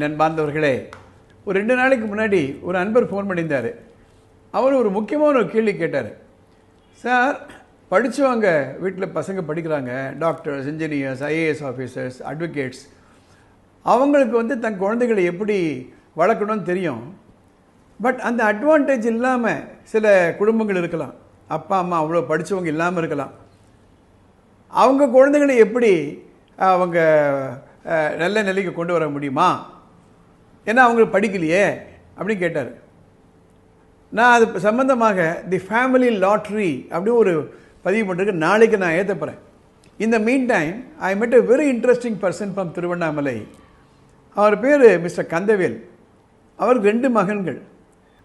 என் அன்பார்ந்தவர்களே ஒரு ரெண்டு நாளைக்கு முன்னாடி ஒரு அன்பர் ஃபோன் பண்ணியிருந்தார். அவர் ஒரு முக்கியமான ஒரு கேள்வி கேட்டார். சார் படித்தவங்க வீட்டில் பசங்க படிக்கிறாங்க doctors engineers IAS officers advocates அவங்களுக்கு வந்து தன் குழந்தைகளை எப்படி வளர்க்கணும்னு தெரியும். பட் அந்த அட்வான்டேஜ் இல்லாமல் சில குடும்பங்கள் இருக்கலாம். அப்பா அம்மா அவ்வளோ படித்தவங்க இல்லாமல் இருக்கலாம். அவங்க குழந்தைகளை எப்படி அவங்க நல்ல நிலைக்கு கொண்டு வர முடியுமா? ஏன்னா அவங்க படிக்கலையே? அப்படின்னு கேட்டார். நான் அது சம்பந்தமாக தி ஃபேமிலி லாட்ரி அப்படின்னு ஒரு பதிவு பண்ணுறதுக்கு நாளைக்கு நான் ஏற்ற போகிறேன் இந்த மீன் time I met a very interesting person from Tiruvannamalai. அவர் பேர் மிஸ்டர் கந்தவேல். அவருக்கு ரெண்டு மகன்கள்.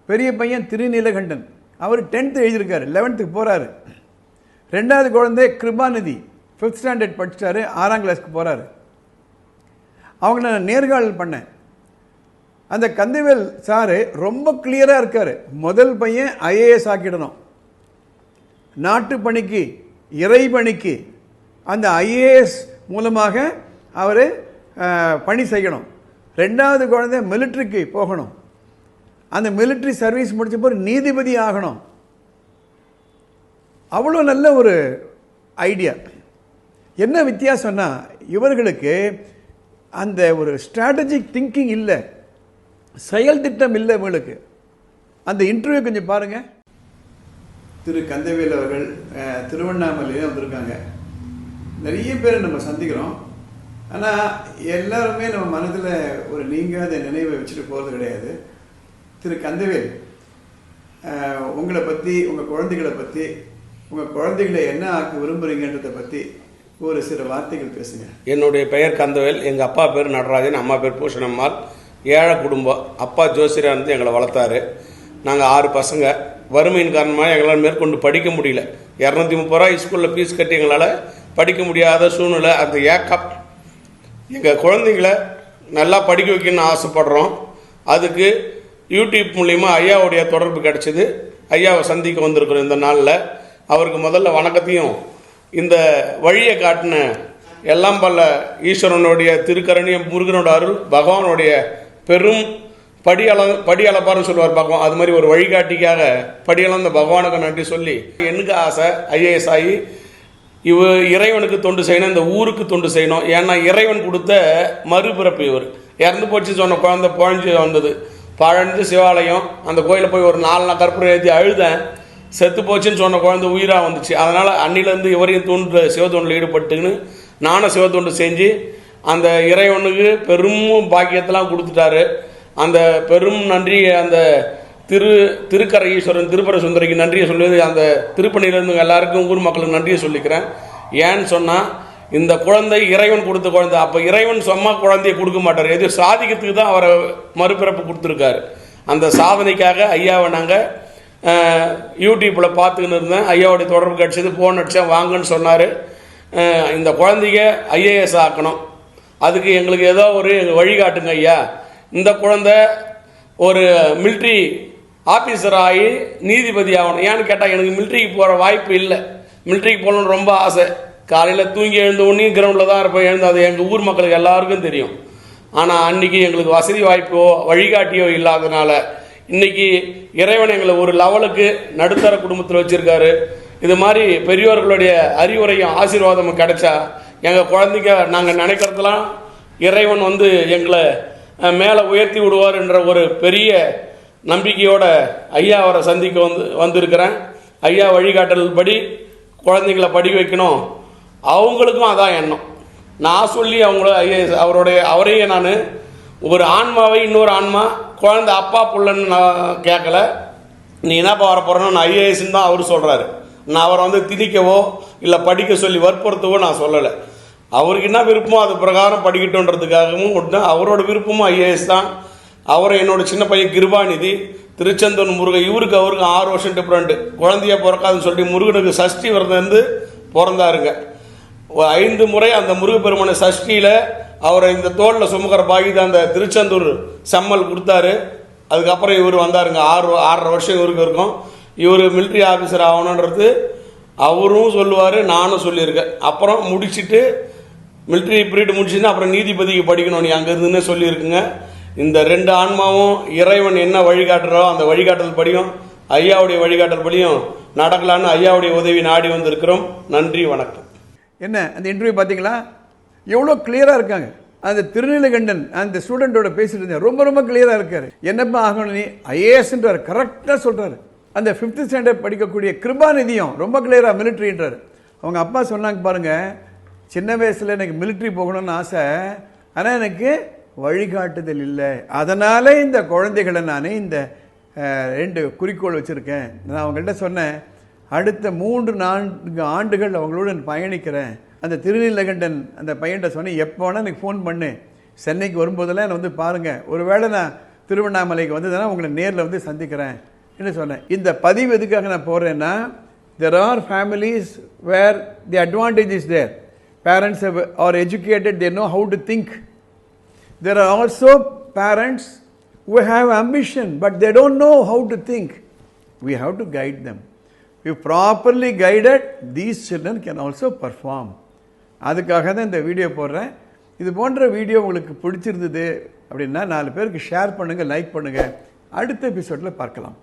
பெரிய பையன் திருநீலகண்டன். அவர் டென்த்து எழுதியிருக்காரு லெவன்த்துக்கு போகிறாரு ரெண்டாவது குழந்தை கிருபாநிதி. ஃபிஃப்த் ஸ்டாண்டர்ட் படிச்சிட்டாரு ஆறாம் கிளாஸ்க்கு போகிறாரு அவங்கள நான் நேர்காணல் பண்ணேன். அந்த கந்திவேல் சாரு ரொம்ப கிளியராக இருக்கார். முதல் பையன் ஐஏஎஸ் ஆக்கிடணும். நாட்டு பணிக்கு இறை பணிக்கு அந்த ஐஏஎஸ் மூலமாக அவர் பணி செய்யணும். ரெண்டாவது குழந்தை மிலிட்ரிக்கு போகணும். அந்த மிலிட்ரி சர்வீஸ் முடிச்ச பிறகு நீதிபதி ஆகணும். அவ்வளோ நல்ல ஒரு ஐடியா என்ன வித்தியாசம்னா இவர்களுக்கு அந்த ஒரு ஸ்ட்ராட்டஜிக் திங்கிங் இல்லை. செயல் திட்டம் இல்லை இவங்களுக்கு அந்த இன்டர்வியூ கொஞ்சம் பாருங்க. திரு கந்தவேல் அவர்கள் திருவண்ணாமலையில வந்திருக்காங்க. நிறைய பேரை நம்ம சந்திக்கிறோம். ஆனால் எல்லாருமே நம்ம மனதில் ஒரு நீங்காத நினைவை வச்சுட்டு போகிறது கிடையாது. திரு கந்தவேல் உங்களை பற்றி உங்கள் குழந்தைகளை பற்றி உங்கள் குழந்தைகளை என்ன ஆக்க விரும்புகிறீங்கன்றதை பற்றி ஒரு சில வார்த்தைகள் பேசுங்க. என்னுடைய பெயர் கந்தவேல். எங்கள் அப்பா பேர் நடராஜன் அம்மா பேர் பூஷணம்மாள் ஏழை குடும்பம். அப்பா ஜோசியராக இருந்து எங்களை வளர்த்தாரு. நாங்கள் ஆறு பசங்க. வறுமையின் காரணமாக எங்களால் மேற்கொண்டு படிக்க முடியல. இரநூத்தி முப்பது ரூபா ஸ்கூலில் ஃபீஸ் கட்டி எங்களால் படிக்க முடியாத சூழ்நிலை. அந்த ஏக்கம். எங்கள் குழந்தைங்கள நல்லா படிக்க வைக்கணும்னு ஆசைப்படுறோம். அதுக்கு யூடியூப் மூலிமா ஐயாவுடைய தொடர்பு கிடச்சிது. ஐயாவை சந்திக்க வந்திருக்கிறோம் இந்த நாளில். அவருக்கு முதல்ல வணக்கத்தையும் இந்த வழியை காட்டின எல்லாம் பல்ல ஈஸ்வரனுடைய திருக்கரணியம் முருகனோட அருள் பகவானுடைய பெரும் படியள படியளப்பாருன்னு சொல்லுவார் பகவான் அது மாதிரி ஒரு வழிகாட்டிக்காக படியளந்த பகவானுக்கு நன்றி சொல்லி எனக்கு ஆசை ஐஏஎஸ் ஆகி இவ இறைவனுக்கு தொண்டு செய்யணும் இந்த ஊருக்கு தொண்டு செய்யணும். ஏன்னா இறைவன் கொடுத்த மறுபிறப்பு இவர். இறந்து போச்சு சொன்ன குழந்தை புழஞ்சு வந்தது. பழஞ்சு சிவாலயம் அந்த கோயிலில் போய் ஒரு நாலு நாள் கற்பூரம் ஏற்றி அழுதேன். செத்து போச்சுன்னு சொன்ன குழந்தை உயிராக வந்துச்சு. அதனால் அன்னிலேருந்து இவரையும் தூண்டு சிவத்தொண்டில் ஈடுபட்டுன்னு நானும் சிவத்தொண்டு செஞ்சு அந்த இறைவனுக்கு பெரும் பாக்கியத்தெல்லாம் கொடுத்துட்டாரு. அந்த பெரும் நன்றி அந்த திரு திருக்கரை ஈஸ்வரன் திருப்பர சுந்தரிக்கு நன்றியை சொல்லுவது அந்த திருப்பணியிலிருந்து எல்லாருக்கும் ஊர் மக்களுக்கு நன்றியை சொல்லிக்கிறேன். ஏன்னு சொன்னால் இந்த குழந்தை இறைவன் கொடுத்த குழந்தை அப்போ இறைவன் சும்மா குழந்தையை கொடுக்க மாட்டார். எது சாதிக்கிறதுக்கு தான் அவரை மறுபிறப்பு கொடுத்துருக்காரு. அந்த சாதனைக்காக ஐயாவை நாங்கள் யூடியூப்பில் பார்த்துக்கின்னு இருந்தேன். ஐயாவுடைய தொடர்பு கிடச்சிது ஃபோன் அடித்தேன் வாங்கன்னு சொன்னார். இந்த குழந்தைங்க ஐஏஎஸ் ஆக்கணும். அதுக்கு எங்களுக்கு ஏதோ ஒரு வழிகாட்டுங்க ஐயா. இந்த குழந்தை ஒரு மில்ட்ரி ஆஃபீஸர் ஆகி நீதிபதி ஆகணும். ஏன்னு கேட்டால் எனக்கு மில்ட்ரிக்கு போகிற வாய்ப்பு இல்லை. மில்ட்ரிக்கு போகணும்னு ரொம்ப ஆசை. காலையில் தூங்கி எழுந்த உடனே கிரவுண்டில் தான் இருப்போம் எழுந்து அது எங்கள் ஊர் மக்களுக்கு எல்லாருக்கும் தெரியும். ஆனால் அன்னைக்கு எங்களுக்கு வசதி வாய்ப்போ வழிகாட்டியோ இல்லாதனால இன்றைக்கி இறைவன் எங்களை ஒரு லெவலுக்கு நடுத்தர குடும்பத்தில் வச்சுருக்காரு. இது மாதிரி பெரியோர்களுடைய அறிவுரையும் ஆசீர்வாதமும் கிடைச்சா எங்கள் குழந்தைங்க நாங்கள் நினைக்கிறதெல்லாம் இறைவன் வந்து எங்களை மேலே உயர்த்தி விடுவார் என்ற ஒரு பெரிய நம்பிக்கையோட ஐயா அவரை சந்திக்க வந்து வந்திருக்கிறேன். ஐயா வழிகாட்டல் படி குழந்தைங்களை படிக்க வைக்கணும். அவங்களுக்கும் அதான் எண்ணம். நான் சொல்லி அவங்கள ஐஏஎஸ் அவருடைய அவரையே நான் ஒரு ஆன்மாவை இன்னொரு ஆன்மா குழந்தை அப்பா புள்ளன்னு நான் கேட்கல. நீ என்னப்பா வர போகிறேன்னு நான் ஐஏஎஸ்ன்னு தான் அவர் சொல்கிறாரு நான் அவரை வந்து திணிக்கவோ இல்லை படிக்க சொல்லி வற்புறுத்தவோ நான் சொல்லலை. அவருக்கு என்ன விருப்பமோ அது பிரகாரம் படிக்கட்டுன்றதுக்காகவும் ஒன்று அவரோட விருப்பமும் ஐஏஎஸ் தான். அவரை என்னோட சின்ன பையன் கிருபாநிதி திருச்செந்தூர் முருகன் இவருக்கு அவருக்கு ஆறு வருஷம் டிஃப்ரெண்ட் குழந்தைய பிறக்காதுன்னு சொல்லி முருகனுக்கு சஷ்டி விரதந்து பிறந்தாருங்க. ஐந்து முறை அந்த முருகப்பெருமான சஷ்டியில் அவரை இந்த தோளில் சுமக்கிற பாகித அந்த திருச்செந்தூர் செம்மல் கொடுத்தாரு. அதுக்கப்புறம் இவர் வந்தாருங்க. ஆறு ஆறரை வருஷம் இவருக்கு இருக்கும். இவர் மிலிட்ரி ஆஃபீஸர் ஆகணுன்றது அவரும் சொல்லுவார் நானும் சொல்லியிருக்கேன். அப்புறம் முடிச்சிட்டு மிலிட்ரி பீரியட் முடிச்சுன்னா அப்புறம் நீதிபதிக்கு படிக்கணும். நீ அங்கே இருந்துன்னே சொல்லியிருக்குங்க. இந்த ரெண்டு ஆன்மாவும் இறைவன் என்ன வழிகாட்டுறோ அந்த வழிகாட்டல் படியும். ஐயாவுடைய வழிகாட்டல் படியும். நடக்கலான்னு ஐயாவுடைய உதவி நாடி வந்திருக்கிறோம். நன்றி வணக்கம். என்ன அந்த இன்டர்வியூ பார்த்தீங்களா? எவ்வளோ கிளியராக இருக்காங்க. அந்த திருநீலகண்டன் அந்த ஸ்டூடெண்ட்டோட பேசிட்டு இருந்தேன் ரொம்ப ரொம்ப கிளியராக இருக்காரு. என்னப்பா ஆகணும் நீ? ஐஏஎஸ்ன்றார் கரெக்டாக சொல்கிறாரு அந்த ஃபிஃப்த் ஸ்டாண்டர்ட் படிக்கக்கூடிய கிருபாநிதியும் ரொம்ப கிளியராக மிலிட்ரின்றார் அவங்க அப்பா சொன்னாங்க பாருங்கள் சின்ன வயசில் எனக்கு மிலிட்ரி போகணும்னு ஆசை. ஆனால் எனக்கு வழிகாட்டுதல் இல்லை. அதனால் இந்த குழந்தைகளை நான் இந்த ரெண்டு குறிக்கோள் வச்சுருக்கேன். நான் அவங்கள்ட்ட சொன்னேன் அடுத்த மூன்று நான்கு ஆண்டுகள் அவங்களோட பயணிக்கிறேன். அந்த திருநீலகண்டன் அந்த பையன்கிட்ட சொன்னேன் எப்போ வேணால் எனக்கு ஃபோன் பண்ணு. சென்னைக்கு வரும்போதெல்லாம் என்னை வந்து பாருங்கள் ஒருவேளை நான் திருவண்ணாமலைக்கு வந்ததுன்னா உங்களை நேரில் வந்து சந்திக்கிறேன். என்று சொன்னேன். இந்த பதிவு எதுக்காக நான் போடுறேன்னா there are families where the advantage is their parents are educated they know how to think There are also parents who have ambition, but they don't know how to think. We have to guide them. If properly guided, these children can also perform. அதுக்காக தான் இந்த video போடுறேன் இது போன்ற video உங்களுக்கு பிடிச்சிருந்தது அப்படின்னா நாலு பேருக்கு ஷேர் பண்ணுங்கள் லைக் பண்ணுங்கள் அடுத்த எபிசோடில் பார்க்கலாம்